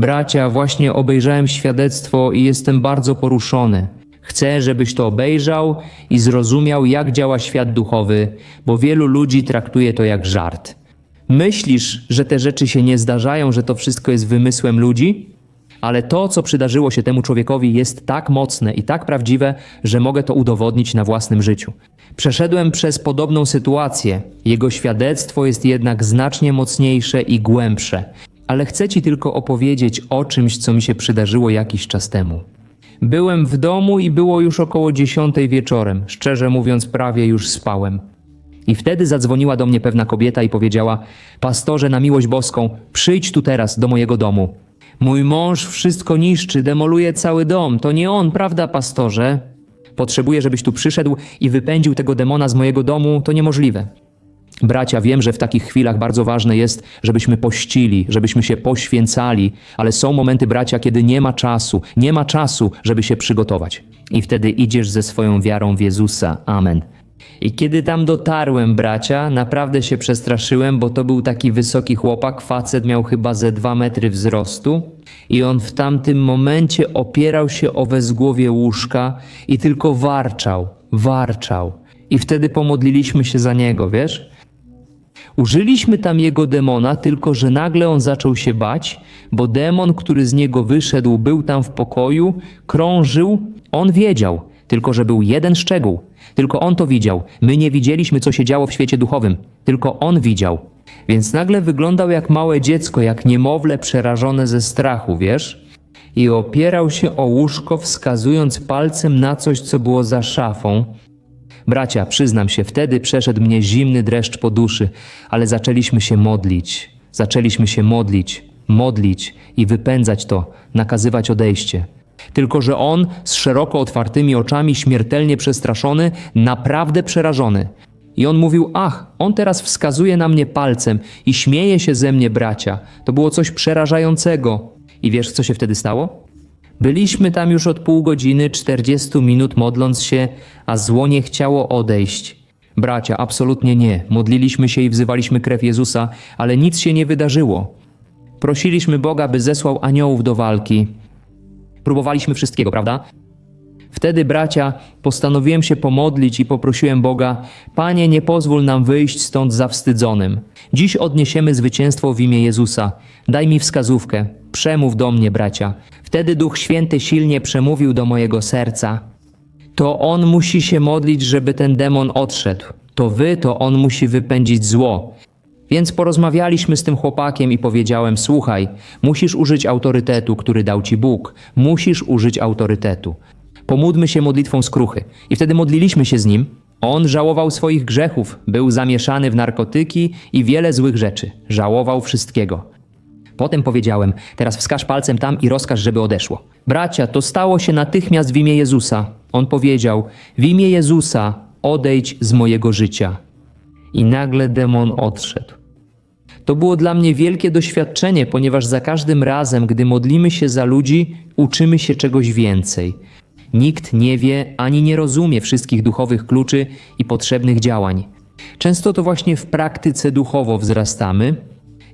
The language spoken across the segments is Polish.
Bracia, właśnie obejrzałem świadectwo i jestem bardzo poruszony. Chcę, żebyś to obejrzał i zrozumiał, jak działa świat duchowy, bo wielu ludzi traktuje to jak żart. Myślisz, że te rzeczy się nie zdarzają, że to wszystko jest wymysłem ludzi? Ale to, co przydarzyło się temu człowiekowi, jest tak mocne i tak prawdziwe, że mogę to udowodnić na własnym życiu. Przeszedłem przez podobną sytuację. Jego świadectwo jest jednak znacznie mocniejsze i głębsze. Ale chcę ci tylko opowiedzieć o czymś, co mi się przydarzyło jakiś czas temu. Byłem w domu i było już około dziesiątej wieczorem. Szczerze mówiąc, prawie już spałem. I wtedy zadzwoniła do mnie pewna kobieta i powiedziała: Pastorze, na miłość boską, przyjdź tu teraz do mojego domu. Mój mąż wszystko niszczy, demoluje cały dom. To nie on, prawda, pastorze? Potrzebuję, żebyś tu przyszedł i wypędził tego demona z mojego domu. To niemożliwe. Bracia, wiem, że w takich chwilach bardzo ważne jest, żebyśmy pościli, żebyśmy się poświęcali, ale są momenty, bracia, kiedy nie ma czasu, nie ma czasu, żeby się przygotować. I wtedy idziesz ze swoją wiarą w Jezusa. Amen. I kiedy tam dotarłem, bracia, naprawdę się przestraszyłem, bo to był taki wysoki chłopak, facet miał chyba ze dwa metry wzrostu i on w tamtym momencie opierał się o wezgłowie łóżka i tylko warczał, warczał. I wtedy pomodliliśmy się za niego, wiesz? Użyliśmy tam jego demona, tylko że nagle on zaczął się bać, bo demon, który z niego wyszedł, był tam w pokoju, krążył, on wiedział, tylko że był jeden szczegół. Tylko on to widział. My nie widzieliśmy, co się działo w świecie duchowym, tylko on widział. Więc nagle wyglądał jak małe dziecko, jak niemowlę przerażone ze strachu, wiesz? I opierał się o łóżko, wskazując palcem na coś, co było za szafą, Bracia, przyznam się, wtedy przeszedł mnie zimny dreszcz po duszy, ale zaczęliśmy się modlić. Zaczęliśmy się modlić, modlić i wypędzać to, nakazywać odejście. Tylko, że on z szeroko otwartymi oczami, śmiertelnie przestraszony, naprawdę przerażony. I on mówił: Ach, on teraz wskazuje na mnie palcem i śmieje się ze mnie, bracia. To było coś przerażającego. I wiesz, co się wtedy stało? Byliśmy tam już od pół godziny, 40 minut modląc się, a zło nie chciało odejść. Bracia, absolutnie nie. Modliliśmy się i wzywaliśmy krew Jezusa, ale nic się nie wydarzyło. Prosiliśmy Boga, by zesłał aniołów do walki. Próbowaliśmy wszystkiego, prawda? Wtedy, bracia, postanowiłem się pomodlić i poprosiłem Boga: Panie, nie pozwól nam wyjść stąd zawstydzonym. Dziś odniesiemy zwycięstwo w imię Jezusa. Daj mi wskazówkę. Przemów do mnie, bracia. Wtedy Duch Święty silnie przemówił do mojego serca. To on musi się modlić, żeby ten demon odszedł. To wy, to on musi wypędzić zło. Więc porozmawialiśmy z tym chłopakiem i powiedziałem: Słuchaj, musisz użyć autorytetu, który dał ci Bóg. Musisz użyć autorytetu. Pomódlmy się modlitwą skruchy. I wtedy modliliśmy się z nim. On żałował swoich grzechów, był zamieszany w narkotyki i wiele złych rzeczy. Żałował wszystkiego. Potem powiedziałem: Teraz wskaż palcem tam i rozkaż, żeby odeszło. Bracia, to stało się natychmiast w imię Jezusa. On powiedział: W imię Jezusa odejdź z mojego życia. I nagle demon odszedł. To było dla mnie wielkie doświadczenie, ponieważ za każdym razem, gdy modlimy się za ludzi, uczymy się czegoś więcej. Nikt nie wie ani nie rozumie wszystkich duchowych kluczy i potrzebnych działań. Często to właśnie w praktyce duchowo wzrastamy,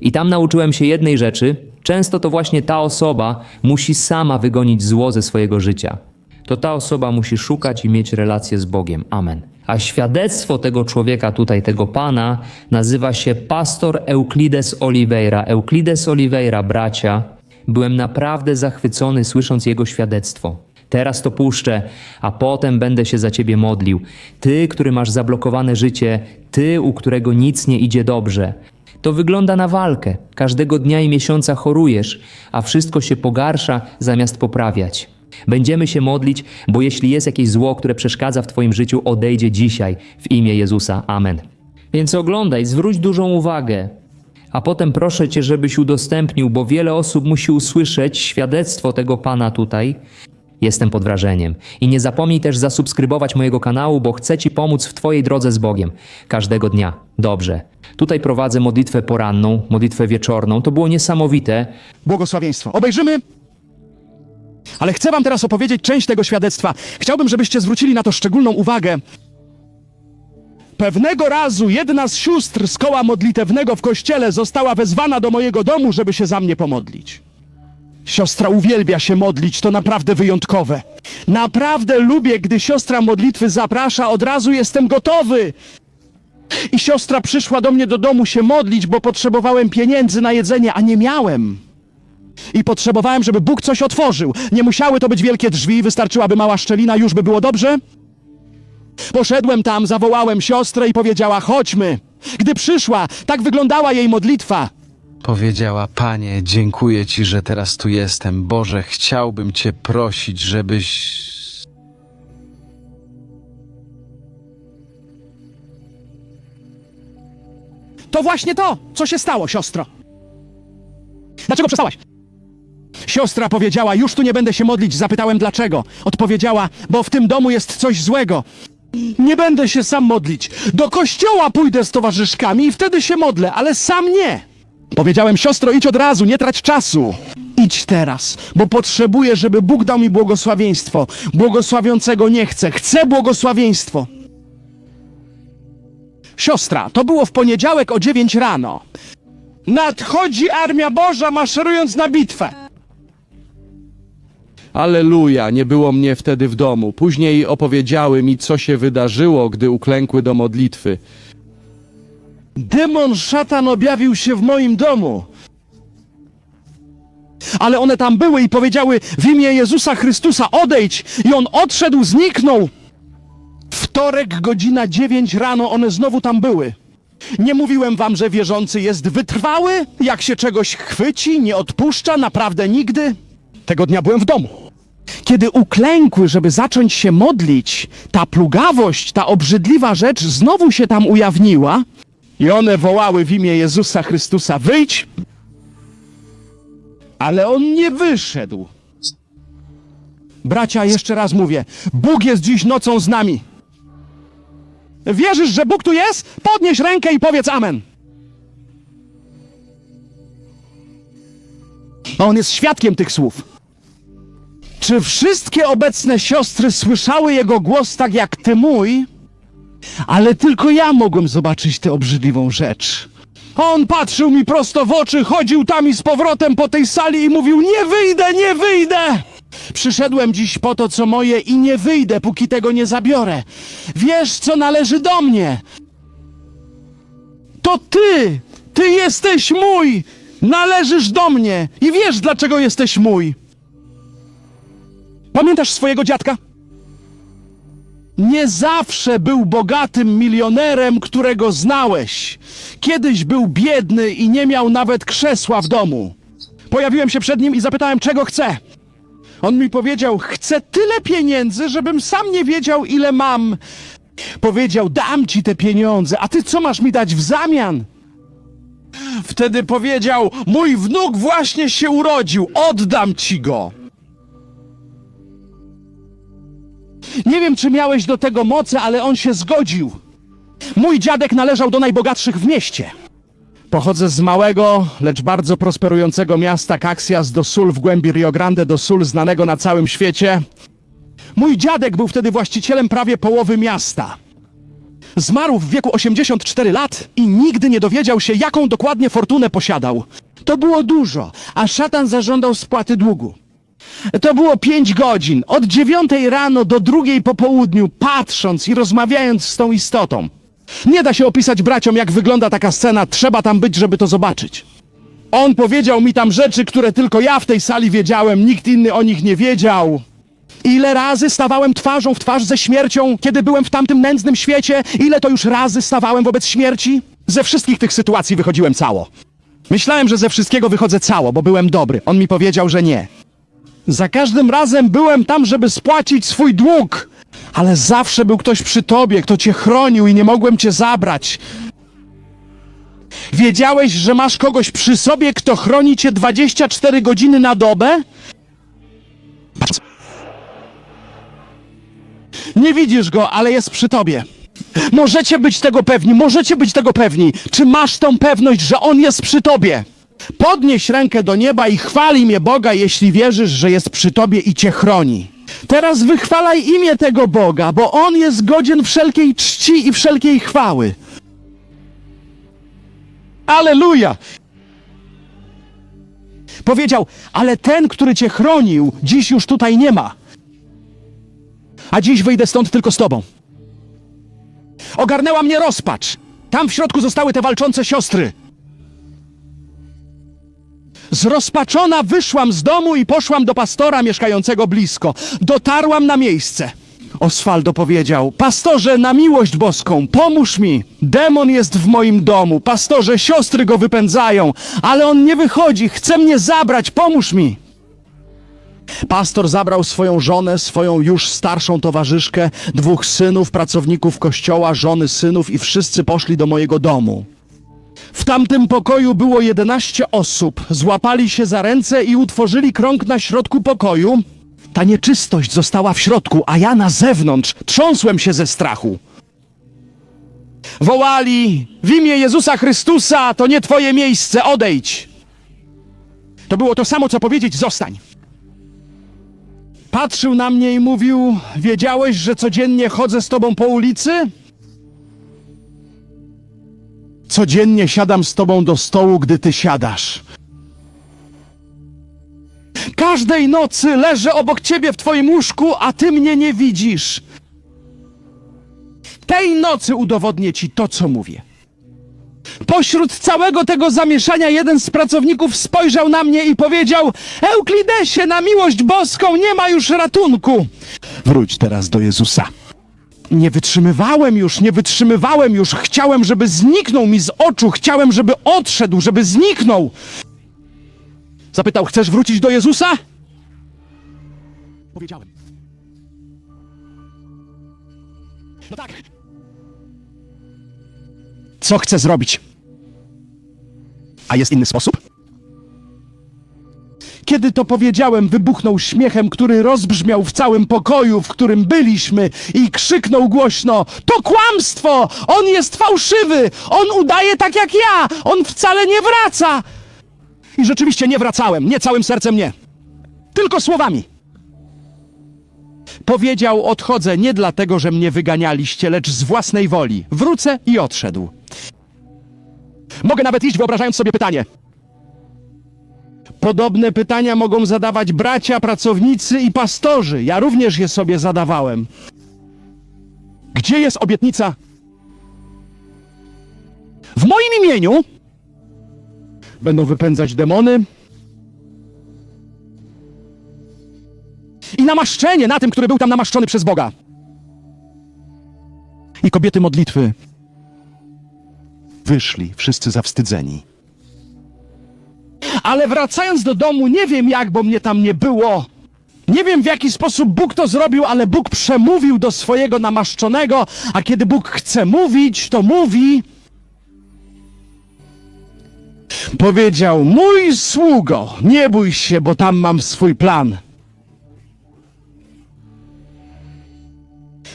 i tam nauczyłem się jednej rzeczy: często to właśnie ta osoba musi sama wygonić zło ze swojego życia. To ta osoba musi szukać i mieć relację z Bogiem. Amen. A świadectwo tego człowieka tutaj, tego pana, nazywa się pastor Euclides Oliveira. Euclides Oliveira, bracia, byłem naprawdę zachwycony słysząc jego świadectwo. Teraz to puszczę, a potem będę się za ciebie modlił. Ty, który masz zablokowane życie, ty, u którego nic nie idzie dobrze. To wygląda na walkę. Każdego dnia i miesiąca chorujesz, a wszystko się pogarsza zamiast poprawiać. Będziemy się modlić, bo jeśli jest jakieś zło, które przeszkadza w Twoim życiu, odejdzie dzisiaj w imię Jezusa. Amen. Więc oglądaj, zwróć dużą uwagę. A potem proszę Cię, żebyś udostępnił, bo wiele osób musi usłyszeć świadectwo tego Pana tutaj. Jestem pod wrażeniem. I nie zapomnij też zasubskrybować mojego kanału, bo chcę Ci pomóc w Twojej drodze z Bogiem. Każdego dnia. Dobrze. Tutaj prowadzę modlitwę poranną, modlitwę wieczorną. To było niesamowite. błogosławieństwo. Obejrzymy. Ale chcę wam teraz opowiedzieć część tego świadectwa. Chciałbym, żebyście zwrócili na to szczególną uwagę. Pewnego razu jedna z sióstr z koła modlitewnego w kościele została wezwana do mojego domu, żeby się za mnie pomodlić. Siostra uwielbia się modlić, to naprawdę wyjątkowe. Naprawdę lubię, gdy siostra modlitwy zaprasza, od razu jestem gotowy. I siostra przyszła do mnie do domu się modlić, bo potrzebowałem pieniędzy na jedzenie, a nie miałem. I potrzebowałem, żeby Bóg coś otworzył. Nie musiały to być wielkie drzwi, wystarczyłaby mała szczelina, już by było dobrze. Poszedłem tam, zawołałem siostrę i powiedziała: Chodźmy. Gdy przyszła, tak wyglądała jej modlitwa. Powiedziała, Panie, dziękuję Ci, że teraz tu jestem. Boże, chciałbym Cię prosić, żebyś. To właśnie to, co się stało, siostro. Dlaczego przestałaś? Siostra powiedziała: Już tu nie będę się modlić. Zapytałem dlaczego. Odpowiedziała: Bo w tym domu jest coś złego. Nie będę się sam modlić. Do kościoła pójdę z towarzyszkami i wtedy się modlę, ale sam nie. Powiedziałem: Siostro, idź od razu, nie trać czasu. Idź teraz, bo potrzebuję, żeby Bóg dał mi błogosławieństwo. Błogosławiącego nie chcę, chcę błogosławieństwo. Siostra, to było w poniedziałek o 9 rano. Nadchodzi Armia Boża maszerując na bitwę. Aleluja, nie było mnie wtedy w domu. Później opowiedziały mi, co się wydarzyło, gdy uklękły do modlitwy. Demon szatan objawił się w moim domu. Ale one tam były i powiedziały w imię Jezusa Chrystusa odejdź i on odszedł, zniknął. Wtorek, godzina 9 rano, one znowu tam były. Nie mówiłem wam, że wierzący jest wytrwały? Jak się czegoś chwyci, nie odpuszcza, naprawdę nigdy? Tego dnia byłem w domu. Kiedy uklękły, żeby zacząć się modlić, ta plugawość, ta obrzydliwa rzecz znowu się tam ujawniła i one wołały w imię Jezusa Chrystusa: Wyjdź! Ale on nie wyszedł. Bracia, jeszcze raz mówię: Bóg jest dziś nocą z nami. Wierzysz, że Bóg tu jest? Podnieś rękę i powiedz amen. A On jest świadkiem tych słów. Czy wszystkie obecne siostry słyszały jego głos tak jak ty mój? Ale tylko ja mogłem zobaczyć tę obrzydliwą rzecz. On patrzył mi prosto w oczy, chodził tam i z powrotem po tej sali i mówił: Nie wyjdę, nie wyjdę! Przyszedłem dziś po to, co moje i nie wyjdę, póki tego nie zabiorę. Wiesz, co należy do mnie. To ty! Ty jesteś mój! Należysz do mnie i wiesz, dlaczego jesteś mój. Pamiętasz swojego dziadka? Nie zawsze był bogatym milionerem, którego znałeś. Kiedyś był biedny i nie miał nawet krzesła w domu. Pojawiłem się przed nim i zapytałem, czego chce. On mi powiedział: Chcę tyle pieniędzy, żebym sam nie wiedział, ile mam. Powiedział: Dam ci te pieniądze, a ty co masz mi dać w zamian? Wtedy powiedział: Mój wnuk właśnie się urodził, oddam ci go. Nie wiem, czy miałeś do tego moce, ale on się zgodził. Mój dziadek należał do najbogatszych w mieście. Pochodzę z małego, lecz bardzo prosperującego miasta Caxias do Sul w głębi Rio Grande do Sul, znanego na całym świecie. Mój dziadek był wtedy właścicielem prawie połowy miasta. Zmarł w wieku 84 lat i nigdy nie dowiedział się, jaką dokładnie fortunę posiadał. To było dużo, a szatan zażądał spłaty długu. To było pięć godzin, od dziewiątej rano do drugiej po południu, patrząc i rozmawiając z tą istotą. Nie da się opisać braciom, jak wygląda taka scena, trzeba tam być, żeby to zobaczyć. On powiedział mi tam rzeczy, które tylko ja w tej sali wiedziałem, nikt inny o nich nie wiedział. Ile razy stawałem twarzą w twarz ze śmiercią, kiedy byłem w tamtym nędznym świecie? Ile to już razy stawałem wobec śmierci? Ze wszystkich tych sytuacji wychodziłem cało. Myślałem, że ze wszystkiego wychodzę cało, bo byłem dobry. On mi powiedział, że nie. Za każdym razem byłem tam, żeby spłacić swój dług. Ale zawsze był ktoś przy tobie, kto cię chronił i nie mogłem cię zabrać. Wiedziałeś, że masz kogoś przy sobie, kto chroni cię 24 godziny na dobę? Nie widzisz go, ale jest przy tobie. Możecie być tego pewni, możecie być tego pewni. Czy masz tą pewność, że on jest przy tobie? Podnieś rękę do nieba i chwali mnie Boga, jeśli wierzysz, że jest przy tobie i cię chroni. Teraz wychwalaj imię tego Boga, bo on jest godzien wszelkiej czci i wszelkiej chwały. Aleluja! Powiedział, ale ten, który cię chronił, dziś już tutaj nie ma. A dziś wyjdę stąd tylko z tobą. Ogarnęła mnie rozpacz. Tam w środku zostały te walczące siostry. Zrozpaczona wyszłam z domu i poszłam do pastora mieszkającego blisko. Dotarłam na miejsce. Oswaldo powiedział: Pastorze, na miłość boską, pomóż mi. Demon jest w moim domu. Pastorze, siostry go wypędzają, ale on nie wychodzi. Chce mnie zabrać, pomóż mi. Pastor zabrał swoją żonę, swoją już starszą towarzyszkę, dwóch synów, pracowników kościoła, żony synów i wszyscy poszli do mojego domu. W tamtym pokoju było 11 osób. Złapali się za ręce i utworzyli krąg na środku pokoju. Ta nieczystość została w środku, a ja na zewnątrz trząsłem się ze strachu. Wołali: W imię Jezusa Chrystusa, to nie twoje miejsce, odejdź. To było to samo, co powiedzieć: zostań. Patrzył na mnie i mówił: Wiedziałeś, że codziennie chodzę z tobą po ulicy? Codziennie siadam z tobą do stołu, gdy ty siadasz. Każdej nocy leżę obok ciebie w twoim łóżku, a ty mnie nie widzisz. Tej nocy udowodnię ci to, co mówię. Pośród całego tego zamieszania jeden z pracowników spojrzał na mnie i powiedział: Euklidesie, na miłość boską nie ma już ratunku. Wróć teraz do Jezusa. Nie wytrzymywałem już, nie wytrzymywałem już. Chciałem, żeby zniknął mi z oczu, chciałem, żeby odszedł, żeby zniknął. Zapytał: Chcesz wrócić do Jezusa? Powiedziałem. No tak. Co chcę zrobić? A jest inny sposób? Kiedy to powiedziałem, wybuchnął śmiechem, który rozbrzmiał w całym pokoju, w którym byliśmy i krzyknął głośno: To kłamstwo! On jest fałszywy! On udaje tak jak ja! On wcale nie wraca! I rzeczywiście nie wracałem, nie całym sercem nie. Tylko słowami. Powiedział: Odchodzę nie dlatego, że mnie wyganialiście, lecz z własnej woli. Wrócę i odszedł. Mogę nawet iść, wyobrażając sobie pytanie. Podobne pytania mogą zadawać bracia, pracownicy i pastorzy. Ja również je sobie zadawałem. Gdzie jest obietnica? W moim imieniu będą wypędzać demony i namaszczenie na tym, który był tam namaszczony przez Boga. I kobiety modlitwy wyszli, wszyscy zawstydzeni. Ale wracając do domu, nie wiem jak, bo mnie tam nie było. Nie wiem w jaki sposób Bóg to zrobił, ale Bóg przemówił do swojego namaszczonego, a kiedy Bóg chce mówić, to mówi. Powiedział: Mój sługo, nie bój się, bo tam mam swój plan.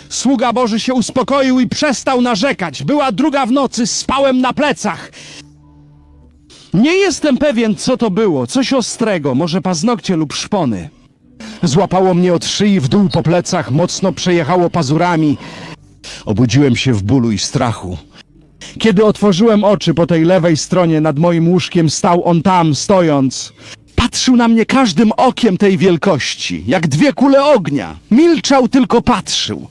Sługa Boży się uspokoił i przestał narzekać. Była druga w nocy, spałem na plecach. Nie jestem pewien, co to było. Coś ostrego, może paznokcie lub szpony. Złapało mnie od szyi w dół po plecach, mocno przejechało pazurami. Obudziłem się w bólu i strachu. Kiedy otworzyłem oczy po tej lewej stronie nad moim łóżkiem, stał on tam, stojąc. Patrzył na mnie każdym okiem tej wielkości, jak dwie kule ognia. Milczał, tylko patrzył.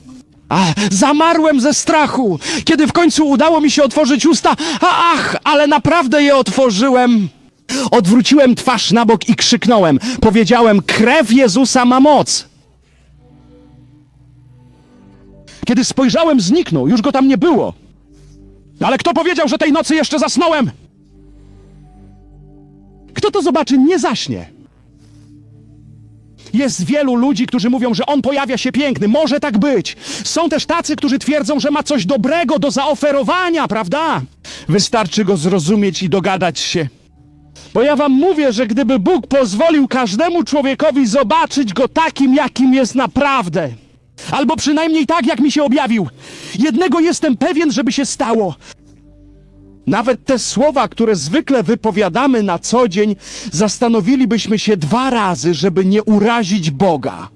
A, zamarłem ze strachu, kiedy w końcu udało mi się otworzyć usta. A, ach, ale naprawdę je otworzyłem. Odwróciłem twarz na bok i krzyknąłem. Powiedziałem: Krew Jezusa ma moc. Kiedy spojrzałem, zniknął, już go tam nie było. Ale kto powiedział, że tej nocy jeszcze zasnąłem? Kto to zobaczy, nie zaśnie. Jest wielu ludzi, którzy mówią, że on pojawia się piękny. Może tak być. Są też tacy, którzy twierdzą, że ma coś dobrego do zaoferowania, prawda? Wystarczy go zrozumieć i dogadać się. Bo ja wam mówię, że gdyby Bóg pozwolił każdemu człowiekowi zobaczyć go takim, jakim jest naprawdę, albo przynajmniej tak, jak mi się objawił, jednego jestem pewien, żeby się stało. Nawet te słowa, które zwykle wypowiadamy na co dzień, zastanowilibyśmy się dwa razy, żeby nie urazić Boga.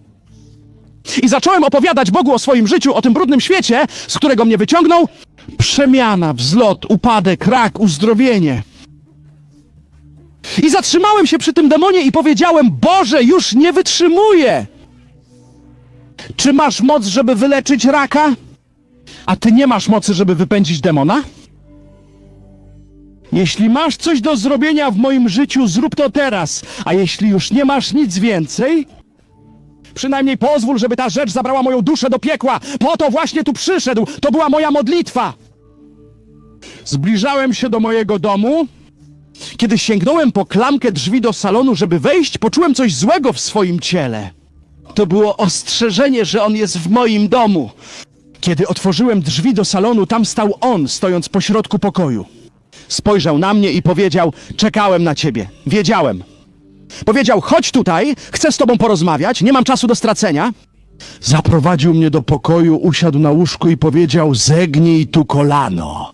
I zacząłem opowiadać Bogu o swoim życiu, o tym brudnym świecie, z którego mnie wyciągnął. Przemiana, wzlot, upadek, rak, uzdrowienie. I zatrzymałem się przy tym demonie i powiedziałem: Boże, już nie wytrzymuję! Czy masz moc, żeby wyleczyć raka? A ty nie masz mocy, żeby wypędzić demona? Jeśli masz coś do zrobienia w moim życiu, zrób to teraz. A jeśli już nie masz nic więcej, przynajmniej pozwól, żeby ta rzecz zabrała moją duszę do piekła. Po to właśnie tu przyszedł. To była moja modlitwa. Zbliżałem się do mojego domu. Kiedy sięgnąłem po klamkę drzwi do salonu, żeby wejść, poczułem coś złego w swoim ciele. To było ostrzeżenie, że on jest w moim domu. Kiedy otworzyłem drzwi do salonu, tam stał on, stojąc pośrodku pokoju. Spojrzał na mnie i powiedział: Czekałem na ciebie, wiedziałem. Powiedział: Chodź tutaj, chcę z tobą porozmawiać, nie mam czasu do stracenia. Zaprowadził mnie do pokoju, usiadł na łóżku i powiedział: Zegnij tu kolano.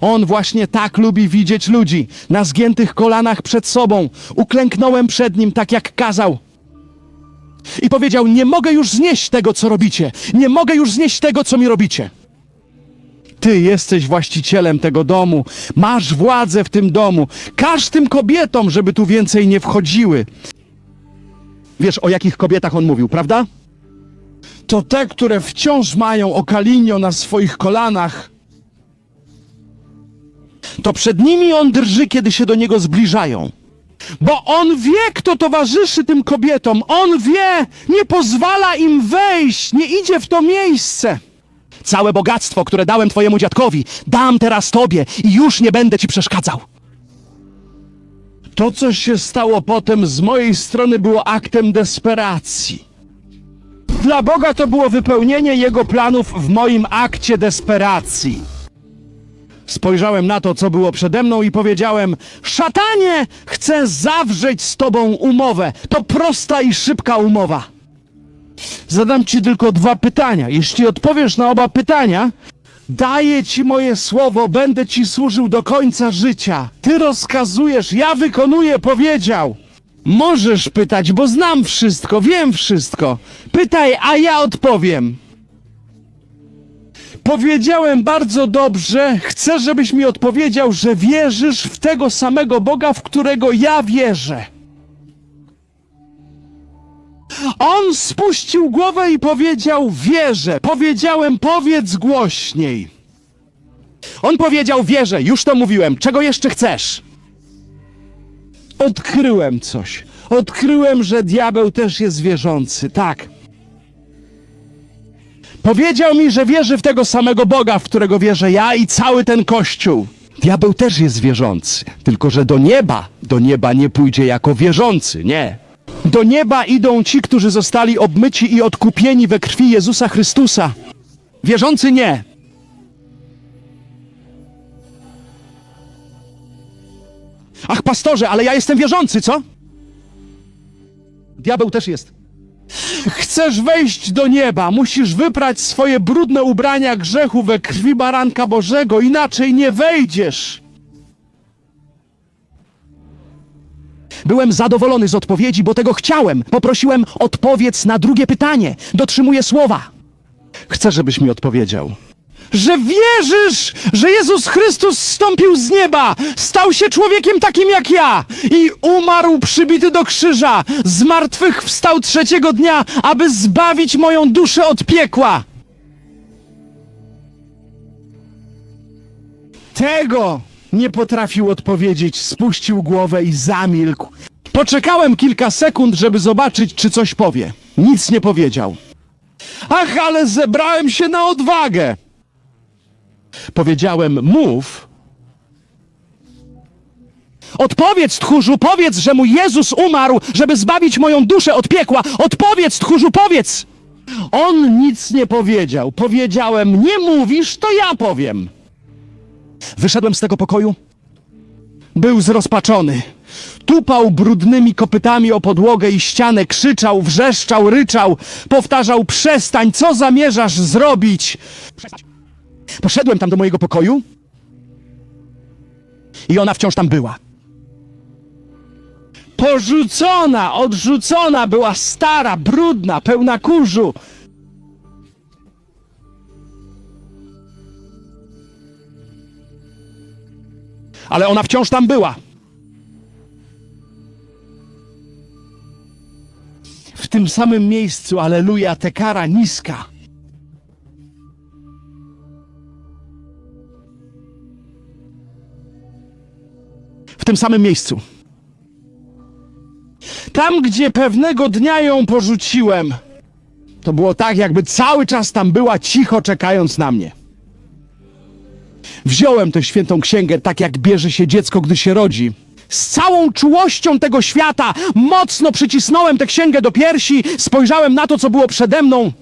On właśnie tak lubi widzieć ludzi, na zgiętych kolanach przed sobą. Uklęknąłem przed nim, tak jak kazał. I powiedział: Nie mogę już znieść tego, co robicie. Nie mogę już znieść tego, co mi robicie. Ty jesteś właścicielem tego domu, masz władzę w tym domu. Każ tym kobietom, żeby tu więcej nie wchodziły. Wiesz, o jakich kobietach on mówił, prawda? To te, które wciąż mają okalinio na swoich kolanach. To przed nimi on drży, kiedy się do niego zbliżają. Bo on wie, kto towarzyszy tym kobietom. On wie, nie pozwala im wejść, nie idzie w to miejsce. Całe bogactwo, które dałem twojemu dziadkowi, dam teraz tobie i już nie będę ci przeszkadzał. To, co się stało potem z mojej strony, było aktem desperacji. Dla Boga to było wypełnienie Jego planów w moim akcie desperacji. Spojrzałem na to, co było przede mną i powiedziałem: Szatanie, chcę zawrzeć z tobą umowę. To prosta i szybka umowa. Zadam ci tylko dwa pytania. Jeśli odpowiesz na oba pytania, daję ci moje słowo, będę ci służył do końca życia. Ty rozkazujesz, ja wykonuję, powiedział. Możesz pytać, bo znam wszystko, wiem wszystko. Pytaj, a ja odpowiem. Powiedziałem bardzo dobrze. Chcę, żebyś mi odpowiedział, że wierzysz w tego samego Boga, w którego ja wierzę. On spuścił głowę i powiedział: Wierzę. Powiedziałem: Powiedz głośniej. On powiedział: Wierzę, już to mówiłem. Czego jeszcze chcesz? Odkryłem coś. Odkryłem, że diabeł też jest wierzący. Tak. Powiedział mi, że wierzy w tego samego Boga, w którego wierzę ja i cały ten kościół. Diabeł też jest wierzący, tylko że do nieba, do nieba nie pójdzie jako wierzący, nie. Do nieba idą ci, którzy zostali obmyci i odkupieni we krwi Jezusa Chrystusa. Wierzący nie. Ach, pastorze, ale ja jestem wierzący, co? Diabeł też jest. Chcesz wejść do nieba, musisz wyprać swoje brudne ubrania grzechu we krwi baranka Bożego, inaczej nie wejdziesz. Byłem zadowolony z odpowiedzi, bo tego chciałem. Poprosiłem, odpowiedz na drugie pytanie. Dotrzymuję słowa. Chcę, żebyś mi odpowiedział. Że wierzysz, że Jezus Chrystus zstąpił z nieba, stał się człowiekiem takim jak ja i umarł przybity do krzyża, z martwych wstał trzeciego dnia, aby zbawić moją duszę od piekła. Tego nie potrafił odpowiedzieć, spuścił głowę i zamilkł. Poczekałem kilka sekund, żeby zobaczyć, czy coś powie. Nic nie powiedział. Ach, ale zebrałem się na odwagę. Powiedziałem, mów. Odpowiedz, tchórzu, powiedz, że mój Jezus umarł, żeby zbawić moją duszę od piekła. Odpowiedz, tchórzu, powiedz. On nic nie powiedział. Powiedziałem, nie mówisz, to ja powiem. Wyszedłem z tego pokoju. Był zrozpaczony. Tupał brudnymi kopytami o podłogę i ścianę, krzyczał, wrzeszczał, ryczał, powtarzał: Przestań, co zamierzasz zrobić? Poszedłem tam do mojego pokoju i ona wciąż tam była. Porzucona, odrzucona była stara, brudna, pełna kurzu. ale ona wciąż tam była. W tym samym miejscu, aleluja, te kara niska. W tym samym miejscu. Tam, gdzie pewnego dnia ją porzuciłem, to było tak, jakby cały czas tam była cicho czekając na mnie. Wziąłem tę świętą księgę tak, jak bierze się dziecko, gdy się rodzi. Z całą czułością tego świata mocno przycisnąłem tę księgę do piersi, spojrzałem na to, co było przede mną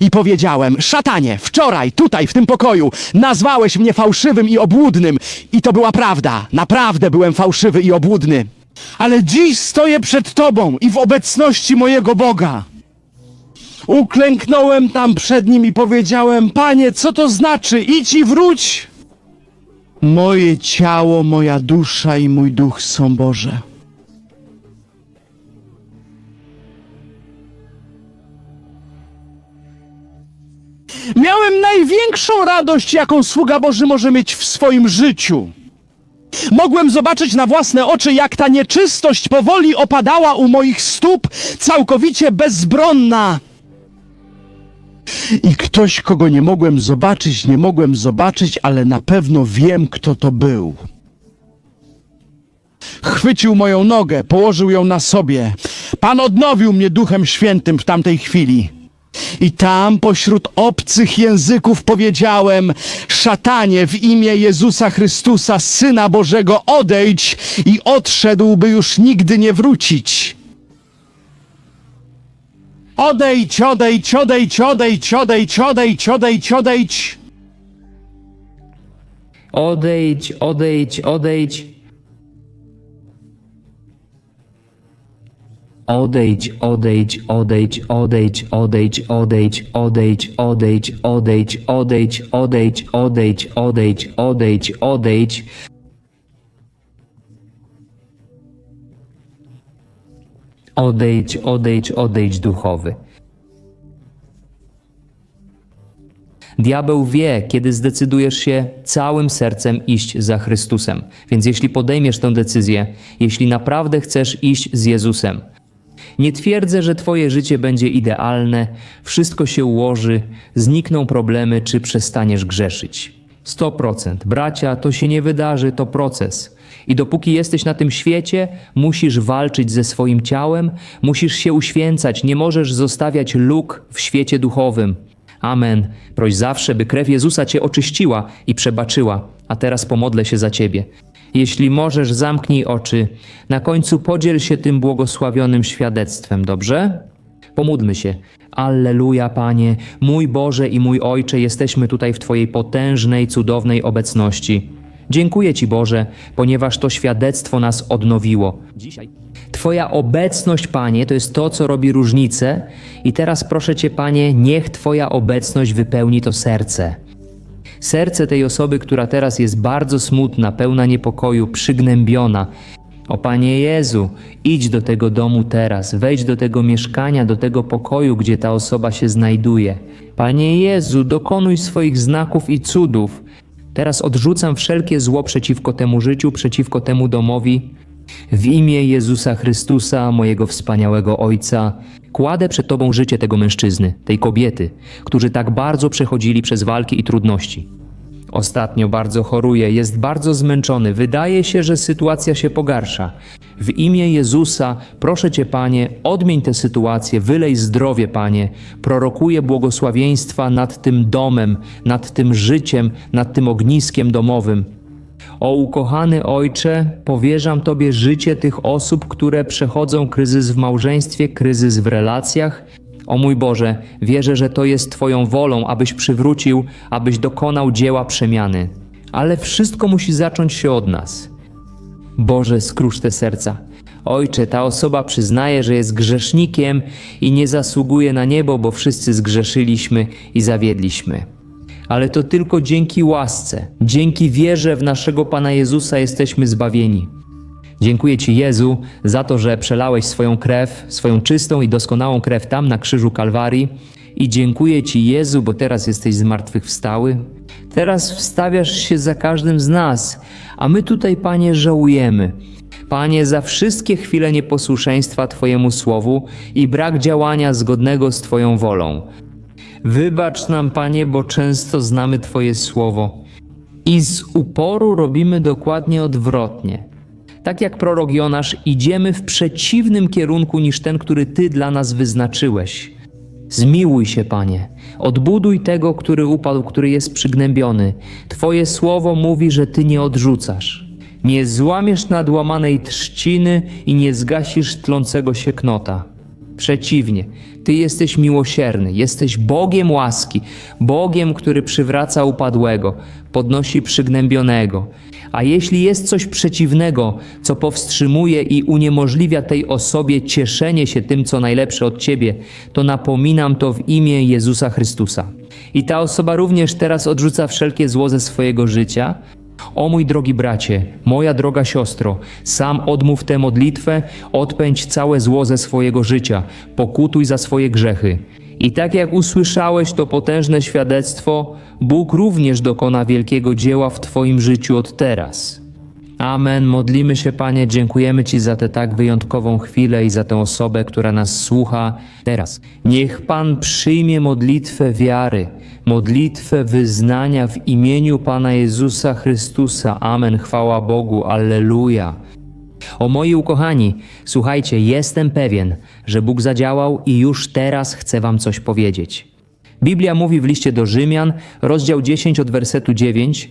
i powiedziałem: Szatanie, wczoraj, tutaj, w tym pokoju, nazwałeś mnie fałszywym i obłudnym. I to była prawda. Naprawdę byłem fałszywy i obłudny. Ale dziś stoję przed Tobą i w obecności mojego Boga. Uklęknąłem tam przed nim i powiedziałem: Panie, co to znaczy? Idź i wróć. Moje ciało, moja dusza i mój duch są Boże. Miałem największą radość, jaką sługa Boży może mieć w swoim życiu. Mogłem zobaczyć na własne oczy, jak ta nieczystość powoli opadała u moich stóp, całkowicie bezbronna. I ktoś, kogo nie mogłem zobaczyć, nie mogłem zobaczyć, ale na pewno wiem, kto to był. Chwycił moją nogę, położył ją na sobie. Pan odnowił mnie Duchem Świętym w tamtej chwili. I tam pośród obcych języków powiedziałem: Szatanie, w imię Jezusa Chrystusa, Syna Bożego, odejdź i odszedł, by już nigdy nie wrócić. Odejdź, odejdź, odejdź, odejdź, odejdź, odejdź, odejdź, odejdź. Odejdź, odejdź, odejdź. Odejdź, odejdź, odejdź, odejdź, odejdź, odejdź, odejdź, odejdź, odejdź, odejdź, odejdź, odejdź, odejdź, odejdź, odejdź. Odejdź, odejdź, odejdź duchowy. Diabeł wie, kiedy zdecydujesz się całym sercem iść za Chrystusem. Więc jeśli podejmiesz tę decyzję, jeśli naprawdę chcesz iść z Jezusem, nie twierdzę, że Twoje życie będzie idealne, wszystko się ułoży, znikną problemy, czy przestaniesz grzeszyć. 100%. Bracia, to się nie wydarzy, to proces. I dopóki jesteś na tym świecie, musisz walczyć ze swoim ciałem, musisz się uświęcać, nie możesz zostawiać luk w świecie duchowym. Amen. Proś zawsze, by krew Jezusa Cię oczyściła i przebaczyła, a teraz pomodlę się za Ciebie. Jeśli możesz, zamknij oczy. Na końcu podziel się tym błogosławionym świadectwem, dobrze? Pomódlmy się. Alleluja, Panie, mój Boże i mój Ojcze, jesteśmy tutaj w Twojej potężnej, cudownej obecności. Dziękuję Ci, Boże, ponieważ to świadectwo nas odnowiło. Twoja obecność, Panie, to jest to, co robi różnicę, i teraz proszę Cię, Panie, niech Twoja obecność wypełni to serce. Serce tej osoby, która teraz jest bardzo smutna, pełna niepokoju, przygnębiona. O Panie Jezu, idź do tego domu teraz, wejdź do tego mieszkania, do tego pokoju, gdzie ta osoba się znajduje. Panie Jezu, dokonuj swoich znaków i cudów. Teraz odrzucam wszelkie zło przeciwko temu życiu, przeciwko temu domowi. W imię Jezusa Chrystusa, mojego wspaniałego Ojca, kładę przed Tobą życie tego mężczyzny, tej kobiety, którzy tak bardzo przechodzili przez walki i trudności. Ostatnio bardzo choruje, jest bardzo zmęczony, wydaje się, że sytuacja się pogarsza. W imię Jezusa proszę Cię, Panie, odmień tę sytuację, wylej zdrowie, Panie. Prorokuję błogosławieństwa nad tym domem, nad tym życiem, nad tym ogniskiem domowym. O ukochany Ojcze, powierzam Tobie życie tych osób, które przechodzą kryzys w małżeństwie, kryzys w relacjach. O mój Boże, wierzę, że to jest Twoją wolą, abyś przywrócił, abyś dokonał dzieła przemiany. Ale wszystko musi zacząć się od nas. Boże, skrusz te serca. Ojcze, ta osoba przyznaje, że jest grzesznikiem i nie zasługuje na niebo, bo wszyscy zgrzeszyliśmy i zawiedliśmy. Ale to tylko dzięki łasce, dzięki wierze w naszego Pana Jezusa jesteśmy zbawieni. Dziękuję Ci, Jezu, za to, że przelałeś swoją krew, swoją czystą i doskonałą krew tam na krzyżu Kalwarii. I dziękuję Ci, Jezu, bo teraz jesteś zmartwychwstały. Teraz wstawiasz się za każdym z nas, a my tutaj, Panie, żałujemy. Panie, za wszystkie chwile nieposłuszeństwa Twojemu słowu i brak działania zgodnego z Twoją wolą. Wybacz nam, Panie, bo często znamy Twoje słowo i z uporu robimy dokładnie odwrotnie. Tak jak prorok Jonasz, idziemy w przeciwnym kierunku niż ten, który Ty dla nas wyznaczyłeś. Zmiłuj się, Panie. Odbuduj tego, który upadł, który jest przygnębiony. Twoje słowo mówi, że Ty nie odrzucasz. Nie złamiesz nadłamanej trzciny i nie zgasisz tlącego się knota. Przeciwnie, Ty jesteś miłosierny, jesteś Bogiem łaski, Bogiem, który przywraca upadłego, podnosi przygnębionego. A jeśli jest coś przeciwnego, co powstrzymuje i uniemożliwia tej osobie cieszenie się tym, co najlepsze od Ciebie, to napominam to w imię Jezusa Chrystusa. I ta osoba również teraz odrzuca wszelkie zło ze swojego życia, o mój drogi bracie, moja droga siostro, sam odmów tę modlitwę, odpędź całe zło ze swojego życia, pokutuj za swoje grzechy. I tak jak usłyszałeś to potężne świadectwo, Bóg również dokona wielkiego dzieła w Twoim życiu od teraz. Amen. Modlimy się, Panie, dziękujemy Ci za tę tak wyjątkową chwilę i za tę osobę, która nas słucha teraz. Niech Pan przyjmie modlitwę wiary, modlitwę wyznania w imieniu Pana Jezusa Chrystusa. Amen. Chwała Bogu. Alleluja. O moi ukochani, słuchajcie, jestem pewien, że Bóg zadziałał i już teraz chcę Wam coś powiedzieć. Biblia mówi w liście do Rzymian, rozdział 10 od wersetu 9: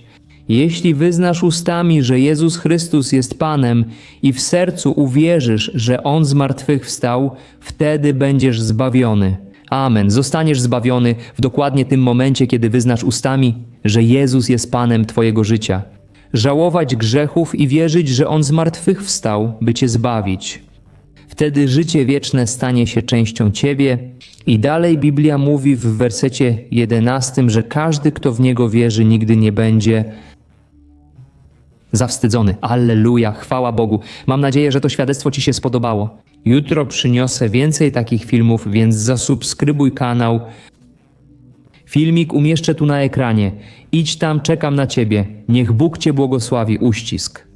Jeśli wyznasz ustami, że Jezus Chrystus jest Panem i w sercu uwierzysz, że On zmartwychwstał, wtedy będziesz zbawiony. Amen. Zostaniesz zbawiony w dokładnie tym momencie, kiedy wyznasz ustami, że Jezus jest Panem Twojego życia żałować grzechów i wierzyć, że On zmartwychwstał, by Cię zbawić. Wtedy życie wieczne stanie się częścią Ciebie. I dalej Biblia mówi w wersecie 11, że każdy, kto w Niego wierzy, nigdy nie będzie zawstydzony. Alleluja, chwała Bogu. Mam nadzieję, że to świadectwo Ci się spodobało. Jutro przyniosę więcej takich filmów, więc zasubskrybuj kanał. Filmik umieszczę tu na ekranie. Idź tam, czekam na Ciebie. Niech Bóg Cię błogosławi. Uścisk.